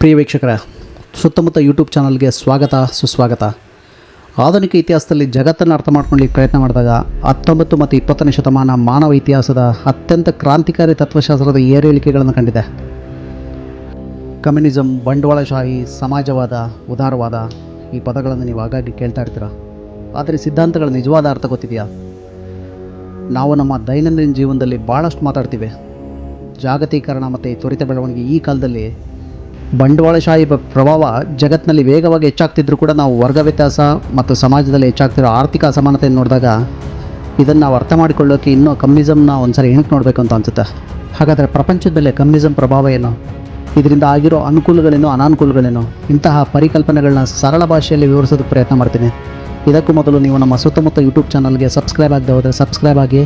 ಪ್ರಿಯ ವೀಕ್ಷಕರ, ಸುತ್ತಮುತ್ತ ಯೂಟ್ಯೂಬ್ ಚಾನಲ್ಗೆ ಸ್ವಾಗತ, ಸುಸ್ವಾಗತ. ಆಧುನಿಕ ಇತಿಹಾಸದಲ್ಲಿ ಜಗತ್ತನ್ನು ಅರ್ಥ ಮಾಡ್ಕೊಳ್ಳಿ ಪ್ರಯತ್ನ ಮಾಡಿದಾಗ ಹತ್ತೊಂಬತ್ತು ಮತ್ತು ಇಪ್ಪತ್ತನೇ ಶತಮಾನ ಮಾನವ ಇತಿಹಾಸದ ಅತ್ಯಂತ ಕ್ರಾಂತಿಕಾರಿ ತತ್ವಶಾಸ್ತ್ರದ ಏರಿಳಿಕೆಗಳನ್ನು ಕಂಡಿದೆ. ಕಮ್ಯುನಿಸಮ್ ಬಂಡವಾಳಶಾಹಿ, ಸಮಾಜವಾದ, ಉದಾರವಾದ ಈ ಪದಗಳನ್ನು ನೀವು ಆಗಾಗ್ಗೆ ಕೇಳ್ತಾ ಇರ್ತೀರ? ಆದರೆ ಸಿದ್ಧಾಂತಗಳ ನಿಜವಾದ ಅರ್ಥ ಗೊತ್ತಿದೆಯಾ? ನಾವು ನಮ್ಮ ದೈನಂದಿನ ಜೀವನದಲ್ಲಿ ಭಾಳಷ್ಟು ಮಾತಾಡ್ತೀವಿ. ಜಾಗತೀಕರಣ ಮತ್ತು ತ್ವರಿತ ಬೆಳವಣಿಗೆ ಈ ಕಾಲದಲ್ಲಿ ಬಂಡವಾಳಶಾಹಿ ಪ್ರಭಾವ ಜಗತ್ತಿನಲ್ಲಿ ವೇಗವಾಗಿ ಹೆಚ್ಚಾಗ್ತಿದ್ರು ಕೂಡ ನಾವು ವರ್ಗ ವ್ಯತ್ಯಾಸ ಮತ್ತು ಸಮಾಜದಲ್ಲಿ ಹೆಚ್ಚಾಗ್ತಿರೋ ಆರ್ಥಿಕ ಅಸಮಾನತೆಯನ್ನು ನೋಡಿದಾಗ ಇದನ್ನು ನಾವು ಅರ್ಥ ಮಾಡಿಕೊಳ್ಳೋಕೆ ಇನ್ನೂ ಕಮ್ಯುನಿಸಮ್ನ ಒಂದ್ಸರಿ ಹೆಣಕ್ಕೆ ನೋಡಬೇಕು ಅಂತ ಅನಿಸುತ್ತೆ. ಹಾಗಾದರೆ ಪ್ರಪಂಚದ ಮೇಲೆ ಕಮ್ಯುನಿಸಮ್ ಪ್ರಭಾವ ಏನು? ಇದರಿಂದ ಆಗಿರೋ ಅನುಕೂಲಗಳೇನೋ, ಅನಾನುಕೂಲಗಳೇನು? ಇಂತಹ ಪರಿಕಲ್ಪನೆಗಳನ್ನ ಸರಳ ಭಾಷೆಯಲ್ಲಿ ವಿವರಿಸೋದಕ್ಕೆ ಪ್ರಯತ್ನ ಮಾಡ್ತೀನಿ. ಇದಕ್ಕೂ ಮೊದಲು ನೀವು ನಮ್ಮ ಸುತ್ತಮುತ್ತ ಯೂಟ್ಯೂಬ್ ಚಾನಲ್ಗೆ ಸಬ್ಸ್ಕ್ರೈಬ್ ಆಗದೆ ಹೋದರೆ ಸಬ್ಸ್ಕ್ರೈಬ್ ಆಗಿ,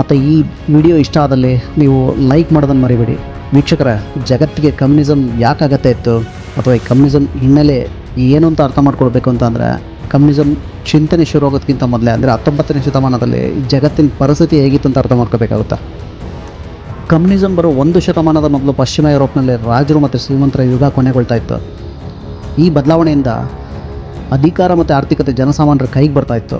ಮತ್ತು ಈ ವಿಡಿಯೋ ಇಷ್ಟ ಆದಲ್ಲಿ ನೀವು ಲೈಕ್ ಮಾಡೋದನ್ನು ಮರಿಬೇಡಿ. ವೀಕ್ಷಕರ, ಜಗತ್ತಿಗೆ ಕಮ್ಯುನಿಸಮ್ ಯಾಕಾಗತ್ತೆ ಇತ್ತು? ಅಥವಾ ಈ ಕಮ್ಯುನಿಸಮ್ ಹಿನ್ನೆಲೆ ಏನು ಅಂತ ಅರ್ಥ ಮಾಡ್ಕೊಳ್ಬೇಕು ಅಂತ ಅಂದರೆ ಕಮ್ಯುನಿಸಮ್ ಚಿಂತನೆ ಶುರು ಆಗೋದಕ್ಕಿಂತ ಮೊದಲೇ, ಅಂದರೆ ಹತ್ತೊಂಬತ್ತನೇ ಶತಮಾನದಲ್ಲಿ ಜಗತ್ತಿನ ಪರಿಸ್ಥಿತಿ ಹೇಗಿತ್ತು ಅಂತ ಅರ್ಥ ಮಾಡ್ಕೋಬೇಕಾಗುತ್ತೆ? ಕಮ್ಯುನಿಸಮ್ ಬರೋ ಒಂದು ಶತಮಾನದ ಮೊದಲು ಪಶ್ಚಿಮ ಯುರೋಪ್ನಲ್ಲಿ ರಾಜರು ಮತ್ತು ಶ್ರೀಮಂತರ ಯುಗ ಕೊನೆಗೊಳ್ತಾ ಇತ್ತು. ಈ ಬದಲಾವಣೆಯಿಂದ ಅಧಿಕಾರ ಮತ್ತು ಆರ್ಥಿಕತೆ ಜನಸಾಮಾನ್ಯರ ಕೈಗೆ ಬರ್ತಾ ಇತ್ತು.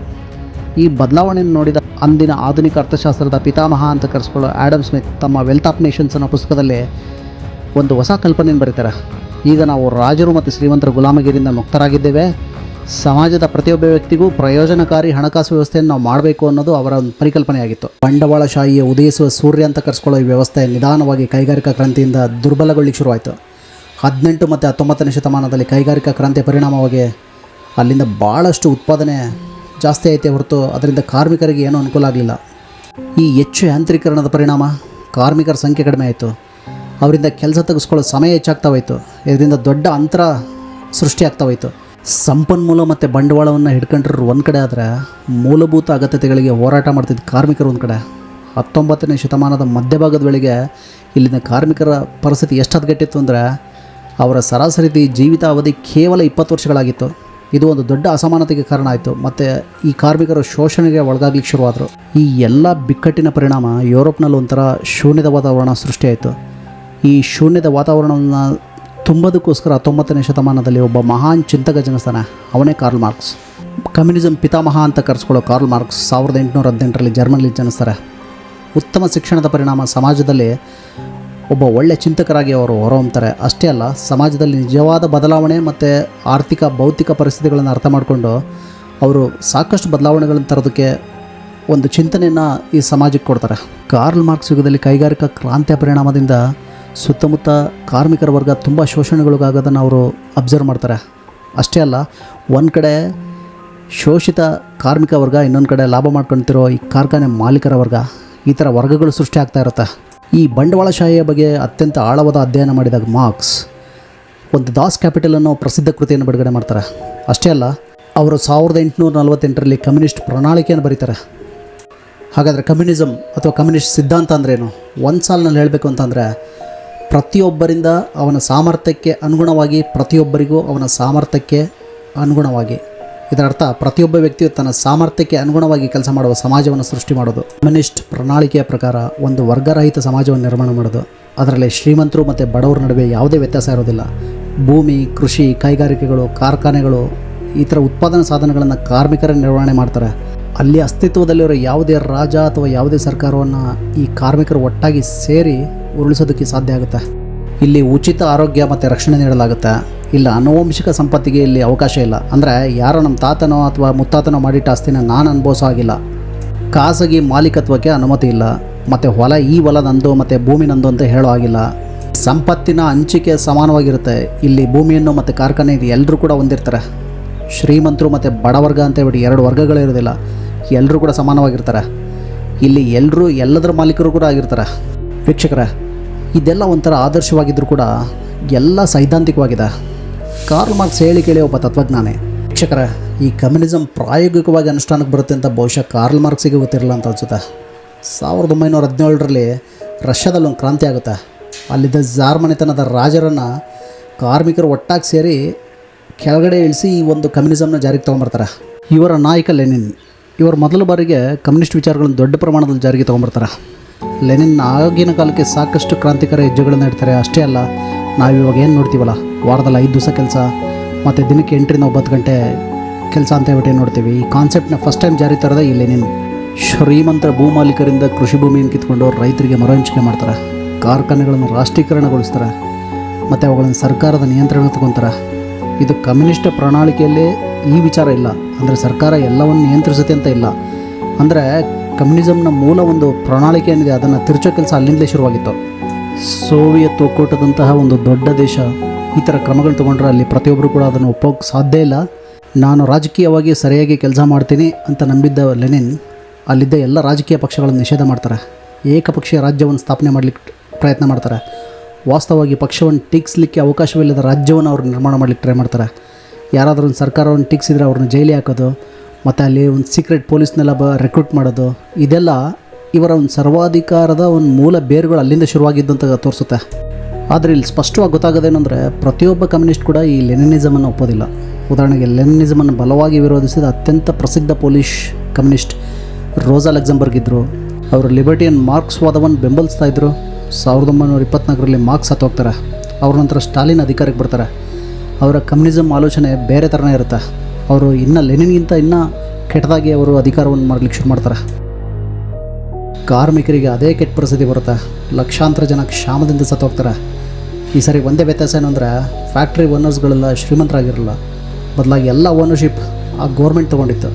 ಈ ಬದಲಾವಣೆಯನ್ನು ನೋಡಿದ ಅಂದಿನ ಆಧುನಿಕ ಅರ್ಥಶಾಸ್ತ್ರದ ಪಿತಾಮಹ ಅಂತ ಕರೆಸ್ಕೊಳ್ಳೋ ಆ್ಯಡಮ್ ಸ್ಮಿತ್ ತಮ್ಮ ವೆಲ್ತ್ ಆಫ್ ನೇಷನ್ಸ್ ಅನ್ನೋ ಪುಸ್ತಕದಲ್ಲಿ ಒಂದು ಹೊಸ ಕಲ್ಪನೆಯನ್ನು ಬರೀತಾರೆ. ಈಗ ನಾವು ರಾಜರು ಮತ್ತು ಶ್ರೀಮಂತರ ಗುಲಾಮಗಿರಿಯಿಂದ ಮುಕ್ತರಾಗಿದ್ದೇವೆ. ಸಮಾಜದ ಪ್ರತಿಯೊಬ್ಬ ವ್ಯಕ್ತಿಗೂ ಪ್ರಯೋಜನಕಾರಿ ಹಣಕಾಸು ವ್ಯವಸ್ಥೆಯನ್ನು ನಾವು ಮಾಡಬೇಕು ಅನ್ನೋದು ಅವರ ಒಂದು ಪರಿಕಲ್ಪನೆಯಾಗಿತ್ತು. ಬಂಡವಾಳಶಾಹಿಯ ಉದಯಿಸುವ ಸೂರ್ಯ ಅಂತ ಕರೆಸ್ಕೊಳ್ಳೋ ಈ ವ್ಯವಸ್ಥೆ ನಿಧಾನವಾಗಿ ಕೈಗಾರಿಕಾ ಕ್ರಾಂತಿಯಿಂದ ದುರ್ಬಲಗೊಳ್ಳಿಕ್ಕೆ ಶುರುವಾಯಿತು. ಹದಿನೆಂಟು ಮತ್ತು ಹತ್ತೊಂಬತ್ತನೇ ಶತಮಾನದಲ್ಲಿ ಕೈಗಾರಿಕಾ ಕ್ರಾಂತಿಯ ಪರಿಣಾಮವಾಗಿ ಅಲ್ಲಿಂದ ಭಾಳಷ್ಟು ಉತ್ಪಾದನೆ ಜಾಸ್ತಿ ಐತೆ ಹೊರತು ಅದರಿಂದ ಕಾರ್ಮಿಕರಿಗೆ ಏನೂ ಅನುಕೂಲ ಆಗಲಿಲ್ಲ. ಈ ಹೆಚ್ಚು ಯಾಂತ್ರೀಕರಣದ ಪರಿಣಾಮ ಕಾರ್ಮಿಕರ ಸಂಖ್ಯೆ ಕಡಿಮೆ ಆಯಿತು. ಅವರಿಂದ ಕೆಲಸ ತೆಗೆಸ್ಕೊಳ್ಳೋ ಸಮಯ ಹೆಚ್ಚಾಗ್ತಾ ಹೋಯಿತು. ಇದರಿಂದ ದೊಡ್ಡ ಅಂತರ ಸೃಷ್ಟಿಯಾಗ್ತಾ ಹೋಯಿತು. ಸಂಪನ್ಮೂಲ ಮತ್ತು ಬಂಡವಾಳವನ್ನು ಹಿಡ್ಕೊಂಡಿರೋ ಒಂದು ಕಡೆ ಆದರೆ ಮೂಲಭೂತ ಅಗತ್ಯತೆಗಳಿಗೆ ಹೋರಾಟ ಮಾಡ್ತಿದ್ದ ಕಾರ್ಮಿಕರು ಒಂದು ಕಡೆ. ಹತ್ತೊಂಬತ್ತನೇ ಶತಮಾನದ ಮಧ್ಯಭಾಗದ ವೇಳೆಗೆ ಇಲ್ಲಿನ ಕಾರ್ಮಿಕರ ಪರಿಸ್ಥಿತಿ ಎಷ್ಟು ಹದಗೆಟ್ಟಿತ್ತು ಅಂದರೆ ಅವರ ಸರಾಸರಿ ಜೀವಿತಾವಧಿ ಕೇವಲ ಇಪ್ಪತ್ತು ವರ್ಷಗಳಾಗಿತ್ತು. ಇದು ಒಂದು ದೊಡ್ಡ ಅಸಮಾನತೆಗೆ ಕಾರಣ ಆಯಿತು. ಮತ್ತು ಈ ಕಾರ್ಮಿಕರು ಶೋಷಣೆಗೆ ಒಳಗಾಗ್ಲಿಕ್ಕೆ ಶುರುವಾದರು. ಈ ಎಲ್ಲ ಬಿಕ್ಕಟ್ಟಿನ ಪರಿಣಾಮ ಯುರೋಪ್ನಲ್ಲಿ ಒಂಥರ ಶೂನ್ಯದ ವಾತಾವರಣ ಸೃಷ್ಟಿಯಾಯಿತು ಈ ಶೂನ್ಯದ ವಾತಾವರಣವನ್ನು ತುಂಬೋದಕ್ಕೋಸ್ಕರ ಹತ್ತೊಂಬತ್ತನೇ ಶತಮಾನದಲ್ಲಿ ಒಬ್ಬ ಮಹಾನ್ ಚಿಂತಕ ಜನಿಸ್ತಾನೆ ಅವನೇ ಕಾರ್ಲ್ ಮಾರ್ಕ್ಸ್. ಕಮ್ಯುನಿಸಮ್ ಪಿತಾಮಹ ಅಂತ ಕರೆಸ್ಕೊಳ್ಳೋ ಕಾರ್ಲ್ ಮಾರ್ಕ್ಸ್ ಸಾವಿರದ ಎಂಟುನೂರ ಹದಿನೆಂಟರಲ್ಲಿ ಜರ್ಮನಿಲಿ ಜನಿಸ್ತಾರೆ. ಉತ್ತಮ ಶಿಕ್ಷಣದ ಪರಿಣಾಮ ಸಮಾಜದಲ್ಲಿ ಒಬ್ಬ ಒಳ್ಳೆಯ ಚಿಂತಕರಾಗಿ ಅವರು ಹೊರಹೊಮ್ತಾರೆ. ಅಷ್ಟೇ ಅಲ್ಲ, ಸಮಾಜದಲ್ಲಿ ನಿಜವಾದ ಬದಲಾವಣೆ ಮತ್ತು ಆರ್ಥಿಕ, ಭೌತಿಕ ಪರಿಸ್ಥಿತಿಗಳನ್ನು ಅರ್ಥ ಮಾಡಿಕೊಂಡು ಅವರು ಸಾಕಷ್ಟು ಬದಲಾವಣೆಗಳನ್ನು ತರೋದಕ್ಕೆ ಒಂದು ಚಿಂತನೆಯನ್ನು ಈ ಸಮಾಜಕ್ಕೆ ಕೊಡ್ತಾರೆ. ಕಾರ್ಲ್ ಮಾರ್ಕ್ಸ್ ಯುಗದಲ್ಲಿ ಕೈಗಾರಿಕಾ ಕ್ರಾಂತಿಯ ಪರಿಣಾಮದಿಂದ ಸುತ್ತಮುತ್ತ ಕಾರ್ಮಿಕರ ವರ್ಗ ತುಂಬ ಶೋಷಣೆಗಳಿಗಾಗೋದನ್ನು ಅವರು ಅಬ್ಸರ್ವ್ ಮಾಡ್ತಾರೆ. ಅಷ್ಟೇ ಅಲ್ಲ, ಒಂದು ಕಡೆ ಶೋಷಿತ ಕಾರ್ಮಿಕ ವರ್ಗ, ಇನ್ನೊಂದು ಕಡೆ ಲಾಭ ಮಾಡ್ಕೊಳ್ತಿರೋ ಈ ಕಾರ್ಖಾನೆ ಮಾಲೀಕರ ವರ್ಗ, ಈ ಥರ ವರ್ಗಗಳು ಸೃಷ್ಟಿ ಆಗ್ತಾ ಇರುತ್ತೆ. ಈ ಬಂಡವಾಳಶಾಹಿಯ ಬಗ್ಗೆ ಅತ್ಯಂತ ಆಳವಾದ ಅಧ್ಯಯನ ಮಾಡಿದಾಗ ಮಾರ್ಕ್ಸ್ ಒಂದು ದಾಸ್ ಕ್ಯಾಪಿಟಲ್ ಅನ್ನೋ ಪ್ರಸಿದ್ಧ ಕೃತಿಯನ್ನು ಬಿಡುಗಡೆ ಮಾಡ್ತಾರೆ. ಅಷ್ಟೇ ಅಲ್ಲ, ಅವರು ಸಾವಿರದ ಎಂಟುನೂರ ನಲವತ್ತೆಂಟರಲ್ಲಿ ಕಮ್ಯುನಿಸ್ಟ್ ಪ್ರಣಾಳಿಕೆಯನ್ನು ಬರೀತಾರೆ. ಹಾಗಾದರೆ ಕಮ್ಯುನಿಸಮ್ ಅಥವಾ ಕಮ್ಯುನಿಸ್ಟ್ ಸಿದ್ಧಾಂತ ಅಂದ್ರೇನು ಒಂದು ಸಾಲಿನಲ್ಲಿ ಹೇಳಬೇಕು ಅಂತಂದರೆ ಪ್ರತಿಯೊಬ್ಬರಿಂದ ಅವನ ಸಾಮರ್ಥ್ಯಕ್ಕೆ ಅನುಗುಣವಾಗಿ ಪ್ರತಿಯೊಬ್ಬರಿಗೂ ಅವನ ಸಾಮರ್ಥ್ಯಕ್ಕೆ ಅನುಗುಣವಾಗಿ ಇದರ ಅರ್ಥ ಪ್ರತಿಯೊಬ್ಬ ವ್ಯಕ್ತಿಯು ತನ್ನ ಸಾಮರ್ಥ್ಯಕ್ಕೆ ಅನುಗುಣವಾಗಿ ಕೆಲಸ ಮಾಡುವ ಸಮಾಜವನ್ನು ಸೃಷ್ಟಿ ಮಾಡೋದು. ಕಮ್ಯುನಿಸ್ಟ್ ಪ್ರಣಾಳಿಕೆಯ ಪ್ರಕಾರ ಒಂದು ವರ್ಗರಹಿತ ಸಮಾಜವನ್ನು ನಿರ್ಮಾಣ ಮಾಡೋದು. ಅದರಲ್ಲಿ ಶ್ರೀಮಂತರು ಮತ್ತು ಬಡವರ ನಡುವೆ ಯಾವುದೇ ವ್ಯತ್ಯಾಸ ಇರೋದಿಲ್ಲ. ಭೂಮಿ, ಕೃಷಿ, ಕೈಗಾರಿಕೆಗಳು, ಕಾರ್ಖಾನೆಗಳು ಈ ಥರ ಉತ್ಪಾದನಾ ಸಾಧನಗಳನ್ನು ಕಾರ್ಮಿಕರ ನಿರ್ವಹಣೆ ಮಾಡ್ತಾರೆ. ಅಲ್ಲಿ ಅಸ್ತಿತ್ವದಲ್ಲಿರೋ ಯಾವುದೇ ರಾಜ ಅಥವಾ ಯಾವುದೇ ಸರ್ಕಾರವನ್ನು ಈ ಕಾರ್ಮಿಕರು ಒಟ್ಟಾಗಿ ಸೇರಿ ಉರುಳಿಸೋದಕ್ಕೆ ಸಾಧ್ಯ ಆಗುತ್ತೆ. ಇಲ್ಲಿ ಉಚಿತ ಆರೋಗ್ಯ ಮತ್ತು ರಕ್ಷಣೆ ನೀಡಲಾಗುತ್ತೆ. ಇಲ್ಲ, ಅನುವಂಶಿಕ ಸಂಪತ್ತಿಗೆ ಇಲ್ಲಿ ಅವಕಾಶ ಇಲ್ಲ. ಅಂದರೆ ಯಾರೋ ನಮ್ಮ ತಾತನೋ ಅಥವಾ ಮುತ್ತಾತನೋ ಮಾಡಿಟ್ಟ ಆಸ್ತಿನ ನಾನು ಅನುಭವಿಸೋ ಆಗಿಲ್ಲ ಖಾಸಗಿ ಮಾಲೀಕತ್ವಕ್ಕೆ ಅನುಮತಿ ಇಲ್ಲ. ಮತ್ತು ಹೊಲ ಈ ಹೊಲ ನಂದು ಮತ್ತು ಭೂಮಿ ನಂದು ಅಂತ ಹೇಳೋ ಆಗಿಲ್ಲ ಸಂಪತ್ತಿನ ಹಂಚಿಕೆ ಸಮಾನವಾಗಿರುತ್ತೆ. ಇಲ್ಲಿ ಭೂಮಿಯನ್ನು ಮತ್ತು ಕಾರ್ಖಾನೆ ಎಲ್ಲರೂ ಕೂಡ ಹೊಂದಿರ್ತಾರೆ. ಶ್ರೀಮಂತರು ಮತ್ತು ಬಡವರ್ಗ ಅಂತ ಹೇಳ್ಬಿಟ್ಟು ಎರಡು ವರ್ಗಗಳಿರೋದಿಲ್ಲ ಎಲ್ಲರೂ ಕೂಡ ಸಮಾನವಾಗಿರ್ತಾರೆ. ಇಲ್ಲಿ ಎಲ್ಲರೂ ಎಲ್ಲದರ ಮಾಲೀಕರು ಕೂಡ ಆಗಿರ್ತಾರೆ. ವೀಕ್ಷಕರೇ ಇದೆಲ್ಲ ಒಂಥರ ಆದರ್ಶವಾಗಿದ್ದರೂ ಕೂಡ ಎಲ್ಲ ಸೈದ್ಧಾಂತಿಕವಾಗಿದೆ. ಕಾರ್ಲ್ ಮಾರ್ಕ್ಸ್ ಹೇಳಿ ಕೇಳಿ ಒಬ್ಬ ತತ್ವಜ್ಞಾನಿ. ಶಿಕ್ಷಕರ ಈ ಕಮ್ಯುನಿಸಮ್ ಪ್ರಾಯೋಗಿಕವಾಗಿ ಅನುಷ್ಠಾನಕ್ಕೆ ಬರುತ್ತೆ ಅಂತ ಬಹುಶಃ ಕಾರ್ಲ್ ಮಾರ್ಕ್ಸಿಗೆ ಗೊತ್ತಿರಲ್ಲ ಅಂತ ಅನಿಸುತ್ತೆ. ಸಾವಿರದ ಒಂಬೈನೂರ ಹದಿನೇಳರಲ್ಲಿ ರಷ್ಯಾದಲ್ಲಿ ಒಂದು ಕ್ರಾಂತಿ ಆಗುತ್ತೆ. ಅಲ್ಲಿದ್ದ ಜಾರ್ ಮನೆತನದ ರಾಜರನ್ನು ಕಾರ್ಮಿಕರು ಒಟ್ಟಾಗಿ ಸೇರಿ ಕೆಳಗಡೆ ಇಳಿಸಿ ಈ ಒಂದು ಕಮ್ಯುನಿಸಮ್ನ ಜಾರಿಗೆ ತೊಗೊಂಬರ್ತಾರೆ. ಇವರ ನಾಯಕ ಲೆನಿನ್. ಇವರು ಮೊದಲ ಬಾರಿಗೆ ಕಮ್ಯುನಿಸ್ಟ್ ವಿಚಾರಗಳನ್ನು ದೊಡ್ಡ ಪ್ರಮಾಣದಲ್ಲಿ ಜಾರಿಗೆ ತೊಗೊಂಬರ್ತಾರೆ. ಲೆನಿನ್ ಆಗಿನ ಕಾಲಕ್ಕೆ ಸಾಕಷ್ಟು ಕ್ರಾಂತಿಕರ ಹೆಜ್ಜೆಗಳನ್ನು ಇಡ್ತಾರೆ. ಅಷ್ಟೇ ಅಲ್ಲ, ನಾವು ಇವಾಗ ಏನು ನೋಡ್ತೀವಲ್ಲ, ವಾರದಲ್ಲಿ ಐದು ದಿವಸ ಕೆಲಸ, ಮತ್ತು ದಿನಕ್ಕೆ ಎಂಟರಿಂದ ಒಂಬತ್ತು ಗಂಟೆ ಕೆಲಸ ಅಂತ ಹೇಳ್ಬಿಟ್ಟು ಏನು ನೋಡ್ತೀವಿ? ಈ ಕಾನ್ಸೆಪ್ಟ್ನ ಫಸ್ಟ್ ಟೈಮ್ ಜಾರಿ ತರದ ಈ ಲೆನಿನ್. ಶ್ರೀಮಂತರ ಭೂಮಾಲೀಕರಿಂದ ಕೃಷಿ ಭೂಮಿಯನ್ನು ಕಿತ್ಕೊಂಡು ರೈತರಿಗೆ ಮರ ಹಂಚಿಕೆ ಮಾಡ್ತಾರೆ. ಕಾರ್ಖಾನೆಗಳನ್ನು ರಾಷ್ಟ್ರೀಕರಣಗೊಳಿಸ್ತಾರೆ. ಮತ್ತು ಅವುಗಳನ್ನು ಸರ್ಕಾರದ ನಿಯಂತ್ರಣ ತಗೊತಾರೆ. ಇದು ಕಮ್ಯುನಿಸ್ಟ್ ಪ್ರಣಾಳಿಕೆಯಲ್ಲೇ ಈ ವಿಚಾರ ಇಲ್ಲ. ಅಂದರೆ ಸರ್ಕಾರ ಎಲ್ಲವನ್ನು ನಿಯಂತ್ರಿಸುತ್ತೆ ಅಂತ ಇಲ್ಲ. ಅಂದರೆ ಕಮ್ಯುನಿಸಮ್ನ ಮೂಲ ಒಂದು ಪ್ರಣಾಳಿಕೆ ಏನಿದೆ, ಅದನ್ನು ತಿರುಚೋ ಕೆಲಸ ಅಲ್ಲಿಂದಲೇ ಶುರುವಾಗಿತ್ತು. ಸೋವಿಯತ್ ಒಕ್ಕೂಟದಂತಹ ಒಂದು ದೊಡ್ಡ ದೇಶ ಈ ಥರ ಕ್ರಮಗಳು ತೊಗೊಂಡ್ರೆ ಅಲ್ಲಿ ಪ್ರತಿಯೊಬ್ಬರು ಕೂಡ ಅದನ್ನು ಒಪ್ಪೋಕೆ ಸಾಧ್ಯ ಇಲ್ಲ. ನಾನು ರಾಜಕೀಯವಾಗಿ ಸರಿಯಾಗಿ ಕೆಲಸ ಮಾಡ್ತೀನಿ ಅಂತ ನಂಬಿದ್ದ ಲೆನಿನ್ ಅಲ್ಲಿದ್ದ ಎಲ್ಲ ರಾಜಕೀಯ ಪಕ್ಷಗಳನ್ನು ನಿಷೇಧ ಮಾಡ್ತಾರೆ. ಏಕಪಕ್ಷೀಯ ರಾಜ್ಯವನ್ನು ಸ್ಥಾಪನೆ ಮಾಡಲಿಕ್ಕೆ ಪ್ರಯತ್ನ ಮಾಡ್ತಾರೆ. ವಾಸ್ತವವಾಗಿ ಪಕ್ಷವನ್ನು ಟೀಕ್ಸ್ಲಿಕ್ಕೆ ಅವಕಾಶವಿಲ್ಲದ ರಾಜ್ಯವನ್ನು ಅವರು ನಿರ್ಮಾಣ ಮಾಡಲಿಕ್ಕೆ ಟ್ರೈ ಮಾಡ್ತಾರೆ. ಯಾರಾದರೂ ಒಂದು ಸರ್ಕಾರವನ್ನು ಟೀಕ್ಸಿದ್ರೆ ಅವ್ರನ್ನ ಜೈಲಿಗೆ ಹಾಕೋದು ಮತ್ತು ಅಲ್ಲಿ ಒಂದು ಸೀಕ್ರೆಟ್ ಪೊಲೀಸ್ನೆಲ್ಲ ಬ ರೆಕ್ರೂಟ್ ಮಾಡೋದು, ಇದೆಲ್ಲ ಇವರ ಒಂದು ಸರ್ವಾಧಿಕಾರದ ಒಂದು ಮೂಲ ಬೇರುಗಳು ಅಲ್ಲಿಂದ ಶುರುವಾಗಿದ್ದಂತ ತೋರಿಸುತ್ತೆ. ಆದರೆ ಇಲ್ಲಿ ಸ್ಪಷ್ಟವಾಗಿ ಗೊತ್ತಾಗೋದೇನೆಂದರೆ ಪ್ರತಿಯೊಬ್ಬ ಕಮ್ಯುನಿಸ್ಟ್ ಕೂಡ ಈ ಲೆನಿನಿಸಮನ್ನು ಒಪ್ಪೋದಿಲ್ಲ. ಉದಾಹರಣೆಗೆ ಲೆನಿನಿಸಮನ್ನು ಬಲವಾಗಿ ವಿರೋಧಿಸಿದ ಅತ್ಯಂತ ಪ್ರಸಿದ್ಧ ಪೊಲೀಸ್ ಕಮ್ಯುನಿಸ್ಟ್ ರೋಸಾ ಲಕ್ಸಂಬರ್ಗ್ ಇದ್ದರು ಅವರು ಲಿಬರ್ಟಿಯನ್ ಮಾರ್ಕ್ಸ್ವಾದವನ್ನು ಬೆಂಬಲಿಸ್ತಾ ಇದ್ದರು ಸಾವಿರದ ಒಂಬೈನೂರ ಇಪ್ಪತ್ನಾಲ್ಕರಲ್ಲಿ ಮಾರ್ಕ್ಸ್ ಹತ್ತೋಗ್ತಾರೆ ಅವ್ರ ನಂತರ ಸ್ಟಾಲಿನ್ ಅಧಿಕಾರಕ್ಕೆ ಬರ್ತಾರೆ. ಅವರ ಕಮ್ಯುನಿಸಮ್ ಆಲೋಚನೆ ಬೇರೆ ಥರನೇ ಇರುತ್ತೆ. ಅವರು ಇನ್ನು ಲೆನಿನ್ಗಿಂತ ಇನ್ನೂ ಕೆಟ್ಟದಾಗಿ ಅವರು ಅಧಿಕಾರವನ್ನು ಮಾಡಲಿಕ್ಕೆ ಶುರು ಮಾಡ್ತಾರೆ. ಕಾರ್ಮಿಕರಿಗೆ ಅದೇ ಕೆಟ್ಟ ಪರಿಸ್ಥಿತಿ ಬರುತ್ತೆ. ಲಕ್ಷಾಂತರ ಜನ ಕ್ಷಾಮದಿಂದ ಸತ್ತೋಗ್ತಾರೆ ಈ ಸರಿ ಒಂದೇ ವ್ಯತ್ಯಾಸ ಏನು ಅಂದರೆ ಫ್ಯಾಕ್ಟ್ರಿ ಓನರ್ಸ್ಗಳೆಲ್ಲ ಶ್ರೀಮಂತರಾಗಿರಲ್ಲ. ಬದಲಾಗಿ ಎಲ್ಲ ಓನರ್ಶಿಪ್ ಆ ಗೋರ್ಮೆಂಟ್ ತೊಗೊಂಡಿತ್ತು.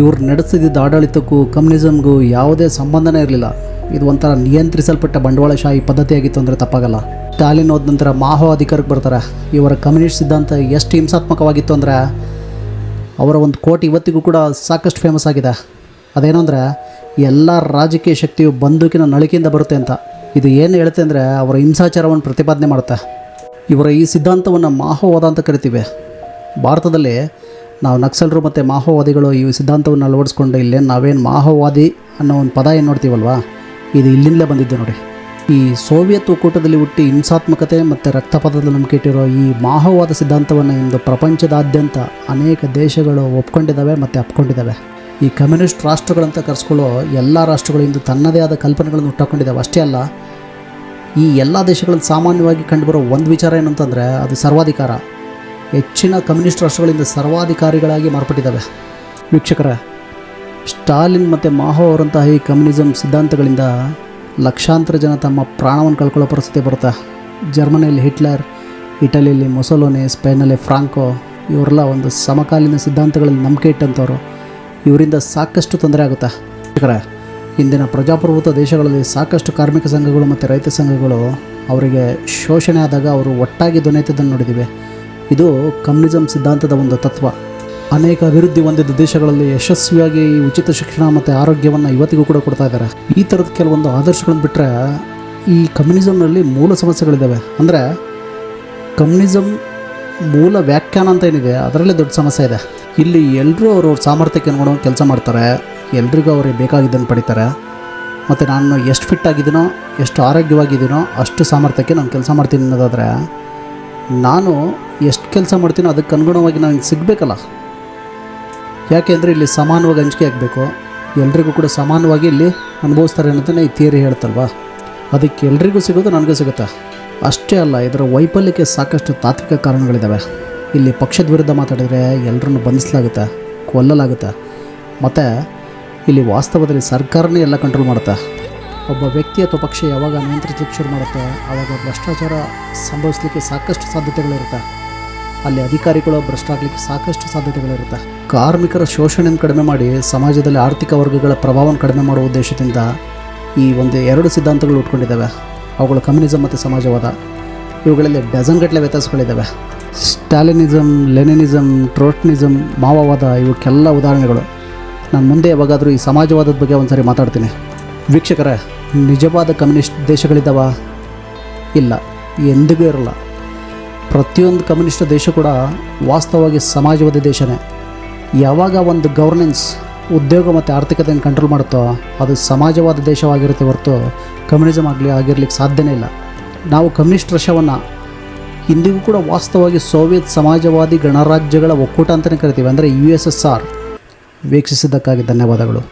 ಇವ್ರು ನಡೆಸ್ತಿದ್ದ ಆಡಳಿತಕ್ಕೂ ಕಮ್ಯುನಿಸಮ್ಗೂ ಯಾವುದೇ ಸಂಬಂಧನೇ ಇರಲಿಲ್ಲ. ಇದು ಒಂಥರ ನಿಯಂತ್ರಿಸಲ್ಪಟ್ಟ ಬಂಡವಾಳಶಾಹಿ ಪದ್ಧತಿಯಾಗಿತ್ತು ಅಂದರೆ ತಪ್ಪಾಗಲ್ಲ. ಸ್ಟಾಲಿನ್ ಹೋದ ನಂತರ ಮಾಹೋ ಅಧಿಕಾರಕ್ಕೆ ಬರ್ತಾರೆ. ಇವರ ಕಮ್ಯುನಿಸ್ಟ್ ಸಿದ್ಧಾಂತ ಎಷ್ಟು ಹಿಂಸಾತ್ಮಕವಾಗಿತ್ತು ಅಂದರೆ ಅವರ ಒಂದು ಕೋಟ್ ಇವತ್ತಿಗೂ ಕೂಡ ಸಾಕಷ್ಟು ಫೇಮಸ್ ಆಗಿದೆ. ಅದೇನು ಅಂದರೆ ಎಲ್ಲ ರಾಜಕೀಯ ಶಕ್ತಿಯು ಬಂದೂಕಿನ ನಳಿಕೆಯಿಂದ ಬರುತ್ತೆ ಅಂತ. ಇದು ಏನು ಹೇಳುತ್ತೆ ಅಂದರೆ, ಅವರ ಹಿಂಸಾಚಾರವನ್ನು ಪ್ರತಿಪಾದನೆ ಮಾಡುತ್ತೆ. ಇವರ ಈ ಸಿದ್ಧಾಂತವನ್ನು ಮಾಹೋವಾದ ಅಂತ ಕರಿತೀವಿ. ಭಾರತದಲ್ಲಿ ನಾವು ನಕ್ಸಲರು ಮತ್ತು ಮಾಹೋವಾದಿಗಳು ಈ ಸಿದ್ಧಾಂತವನ್ನು ಅಳವಡಿಸ್ಕೊಂಡು ಇಲ್ಲೇ ನಾವೇನು ಮಾಹೋವಾದಿ ಅನ್ನೋ ಒಂದು ಪದ ಏನು ನೋಡ್ತೀವಲ್ವಾ? ಇದು ಇಲ್ಲಿಂದಲೇ ಬಂದಿದ್ದು ನೋಡಿ. ಈ ಸೋವಿಯತ್ ಒಕ್ಕೂಟದಲ್ಲಿ ಹುಟ್ಟಿ ಹಿಂಸಾತ್ಮಕತೆ ಮತ್ತು ರಕ್ತಪಾತದ ನಂಬಿಕೆ ಇಟ್ಟಿರೋ ಈ ಮಾಹವಾದ ಸಿದ್ಧಾಂತವನ್ನು ಇಂದು ಪ್ರಪಂಚದಾದ್ಯಂತ ಅನೇಕ ದೇಶಗಳು ಒಪ್ಕೊಂಡಿದ್ದಾವೆ ಮತ್ತು ಅಪ್ಕೊಂಡಿದ್ದಾವೆ ಈ ಕಮ್ಯುನಿಸ್ಟ್ ರಾಷ್ಟ್ರಗಳಂತ ಕರೆಸ್ಕೊಳ್ಳೋ ಎಲ್ಲ ರಾಷ್ಟ್ರಗಳು ಇಂದು ತನ್ನದೇ ಆದ ಕಲ್ಪನೆಗಳನ್ನು ಹುಟ್ಟಾಕೊಂಡಿದ್ದಾವೆ ಅಷ್ಟೇ ಅಲ್ಲ, ಈ ಎಲ್ಲ ದೇಶಗಳಲ್ಲಿ ಸಾಮಾನ್ಯವಾಗಿ ಕಂಡುಬರೋ ಒಂದು ವಿಚಾರ ಏನಂತಂದರೆ ಅದು ಸರ್ವಾಧಿಕಾರ. ಹೆಚ್ಚಿನ ಕಮ್ಯುನಿಸ್ಟ್ ರಾಷ್ಟ್ರಗಳಿಂದ ಸರ್ವಾಧಿಕಾರಿಗಳಾಗಿ ಮಾರ್ಪಟ್ಟಿದ್ದಾವೆ ವೀಕ್ಷಕರ, ಸ್ಟಾಲಿನ್ ಮತ್ತು ಮಾಹೋ ಅವರಂತಹ ಈ ಕಮ್ಯುನಿಸಮ್ ಸಿದ್ಧಾಂತಗಳಿಂದ ಲಕ್ಷಾಂತರ ಜನ ತಮ್ಮ ಪ್ರಾಣವನ್ನು ಕಳ್ಕೊಳ್ಳೋ ಪರಿಸ್ಥಿತಿ ಬರುತ್ತೆ. ಜರ್ಮನಿಯಲ್ಲಿ ಹಿಟ್ಲರ್, ಇಟಲಿಯಲ್ಲಿ ಮೊಸೊಲೋನಿ ಸ್ಪೇನಲ್ಲಿ ಫ್ರಾಂಕೋ, ಇವರೆಲ್ಲ ಒಂದು ಸಮಕಾಲೀನ ಸಿದ್ಧಾಂತಗಳಲ್ಲಿ ನಂಬಿಕೆ ಇಟ್ಟಂಥವ್ರು. ಇವರಿಂದ ಸಾಕಷ್ಟು ತೊಂದರೆ ಆಗುತ್ತೆ. ಯಾಕಂದರೆ ಇಂದಿನ ಪ್ರಜಾಪ್ರಭುತ್ವ ದೇಶಗಳಲ್ಲಿ ಸಾಕಷ್ಟು ಕಾರ್ಮಿಕ ಸಂಘಗಳು ಮತ್ತು ರೈತ ಸಂಘಗಳು ಅವರಿಗೆ ಶೋಷಣೆ ಆದಾಗ ಅವರು ಒಟ್ಟಾಗಿ ದೊನೆತದನ್ನು ನೋಡಿದ್ದೀವಿ. ಇದು ಕಮ್ಯುನಿಸಮ್ ಸಿದ್ಧಾಂತದ ಒಂದು ತತ್ವ. ಅನೇಕ ಅಭಿವೃದ್ಧಿ ಹೊಂದಿದ ದೇಶಗಳಲ್ಲಿ ಯಶಸ್ವಿಯಾಗಿ ಉಚಿತ ಶಿಕ್ಷಣ ಮತ್ತು ಆರೋಗ್ಯವನ್ನು ಇವತ್ತಿಗೂ ಕೂಡ ಕೊಡ್ತಾ ಇದ್ದಾರೆ. ಈ ಥರದ ಕೆಲವೊಂದು ಆದರ್ಶಗಳನ್ನು ಬಿಟ್ಟರೆ ಈ ಕಮ್ಯುನಿಸಮ್ನಲ್ಲಿ ಮೂಲ ಸಮಸ್ಯೆಗಳಿದ್ದಾವೆ ಅಂದರೆ ಕಮ್ಯುನಿಸಮ್ ಮೂಲ ವ್ಯಾಖ್ಯಾನ ಅಂತ ಏನಿದೆ, ಅದರಲ್ಲೇ ದೊಡ್ಡ ಸಮಸ್ಯೆ ಇದೆ. ಇಲ್ಲಿ ಎಲ್ಲರೂ ಅವ್ರವ್ರ ಸಾಮರ್ಥ್ಯಕ್ಕೆ ಅನುಗುಣವಾಗಿ ಕೆಲಸ ಮಾಡ್ತಾರೆ, ಎಲ್ರಿಗೂ ಅವರಿಗೆ ಬೇಕಾಗಿದ್ದನ್ನು ಪಡಿತಾರೆ. ಮತ್ತು ನಾನು ಎಷ್ಟು ಫಿಟ್ ಆಗಿದ್ದೀನೋ, ಎಷ್ಟು ಆರೋಗ್ಯವಾಗಿದ್ದೀನೋ, ಅಷ್ಟು ಸಾಮರ್ಥ್ಯಕ್ಕೆ ನಾನು ಕೆಲಸ ಮಾಡ್ತೀನಿ ಅನ್ನೋದಾದರೆ, ನಾನು ಎಷ್ಟು ಕೆಲಸ ಮಾಡ್ತೀನೋ ಅದಕ್ಕೆ ಅನುಗುಣವಾಗಿ ನನಗೆ ಸಿಗಬೇಕಲ್ಲ. ಯಾಕೆಂದರೆ ಇಲ್ಲಿ ಸಮಾನವಾಗಿ ಹಂಚಿಕೆ ಆಗಬೇಕು. ಎಲ್ರಿಗೂ ಕೂಡ ಸಮಾನವಾಗಿ ಇಲ್ಲಿ ಅನುಭವಿಸ್ತಾರೆ ಅನ್ನೋದನ್ನ ಈ ಥಿಯರಿ ಹೇಳ್ತಲ್ವಾ? ಅದಕ್ಕೆ ಎಲ್ರಿಗೂ ಸಿಗೋದು ನನಗೂ ಸಿಗುತ್ತಾ? ಅಷ್ಟೇ ಅಲ್ಲ, ಇದರ ವೈಫಲ್ಯಕ್ಕೆ ಸಾಕಷ್ಟು ತಾತ್ವಿಕ ಕಾರಣಗಳಿದ್ದಾವೆ ಇಲ್ಲಿ ಪಕ್ಷದ ವಿರುದ್ಧ ಮಾತಾಡಿದರೆ ಎಲ್ಲರನ್ನು ಬಂಧಿಸಲಾಗುತ್ತೆ? ಕೊಲ್ಲಲಾಗುತ್ತೆ? ಮತ್ತು ಇಲ್ಲಿ ವಾಸ್ತವದಲ್ಲಿ ಸರ್ಕಾರನೇ ಎಲ್ಲ ಕಂಟ್ರೋಲ್ ಮಾಡುತ್ತೆ? ಒಬ್ಬ ವ್ಯಕ್ತಿ ಅಥವಾ ಪಕ್ಷ ಯಾವಾಗ ನಿಯಂತ್ರಿಸಲಿಕ್ಕೆ ಶುರು ಮಾಡುತ್ತೆ ಆವಾಗ ಭ್ರಷ್ಟಾಚಾರ ಸಂಭವಿಸಲಿಕ್ಕೆ ಸಾಕಷ್ಟು ಸಾಧ್ಯತೆಗಳಿರುತ್ತೆ? ಅಲ್ಲಿ ಅಧಿಕಾರಿಗಳು ಭ್ರಷ್ಟಾಗಲಿಕ್ಕೆ ಸಾಕಷ್ಟು ಸಾಧ್ಯತೆಗಳಿರುತ್ತೆ. ಕಾರ್ಮಿಕರ ಶೋಷಣೆಯನ್ನು ಕಡಿಮೆ ಮಾಡಿ ಸಮಾಜದಲ್ಲಿ ಆರ್ಥಿಕ ವರ್ಗಗಳ ಪ್ರಭಾವವನ್ನು ಕಡಿಮೆ ಮಾಡುವ ಉದ್ದೇಶದಿಂದ ಈ ಒಂದು ಎರಡು ಸಿದ್ಧಾಂತಗಳು ಉಟ್ಕೊಂಡಿದ್ದಾವೆ. ಅವುಗಳು ಕಮ್ಯುನಿಸಮ್ ಮತ್ತು ಸಮಾಜವಾದ. ಇವುಗಳಲ್ಲಿ ಡಜನ್ ಗಟ್ಟಲೆ ವ್ಯತ್ಯಾಸಗಳಿದ್ದಾವೆ. ಸ್ಟಾಲಿನಿಸಮ್ ಲೆನಿನಿಸಮ್ ಟ್ರೋಟ್ನಿಸಮ್ ಮಾವವಾದ ಇವಕ್ಕೆಲ್ಲ ಉದಾಹರಣೆಗಳು. ನಾನು ಮುಂದೆ ಯಾವಾಗಾದರೂ ಈ ಸಮಾಜವಾದದ ಬಗ್ಗೆ ಒಂದು ಮಾತಾಡ್ತೀನಿ. ವೀಕ್ಷಕರೇ, ನಿಜವಾದ ಕಮ್ಯುನಿಸ್ಟ್ ದೇಶಗಳಿದ್ದಾವ? ಇಲ್ಲ. ಎಂದಿಗೂ ಇರಲ್ಲ. ಪ್ರತಿಯೊಂದು ಕಮ್ಯುನಿಸ್ಟ್ ದೇಶ ಕೂಡ ವಾಸ್ತವವಾಗಿ ಸಮಾಜವಾದಿ ದೇಶನೇ. ಯಾವಾಗ ಒಂದು ಗವರ್ನೆನ್ಸ್ ಉದ್ಯೋಗ ಮತ್ತು ಆರ್ಥಿಕತೆಯನ್ನು ಕಂಟ್ರೋಲ್ ಮಾಡುತ್ತೋ, ಅದು ಸಮಾಜವಾದ ದೇಶವಾಗಿರುತ್ತೆ ಹೊರತು ಕಮ್ಯುನಿಸಮ್ ಆಗಲಿ, ಆಗಿರ್ಲಿಕ್ಕೆ ಸಾಧ್ಯನೇ ಇಲ್ಲ. ನಾವು ಕಮ್ಯುನಿಸ್ಟ್ ರಷ್ಯಾವನ್ನು ಇಂದಿಗೂ ಕೂಡ ವಾಸ್ತವವಾಗಿ ಸೋವಿಯತ್ ಸಮಾಜವಾದಿ ಗಣರಾಜ್ಯಗಳ ಒಕ್ಕೂಟ ಅಂತಲೇ ಕರಿತೀವಿ, ಅಂದರೆ ಯು ಎಸ್ ಎಸ್ ಆರ್ ವೀಕ್ಷಿಸಿದ್ದಕ್ಕಾಗಿ ಧನ್ಯವಾದಗಳು.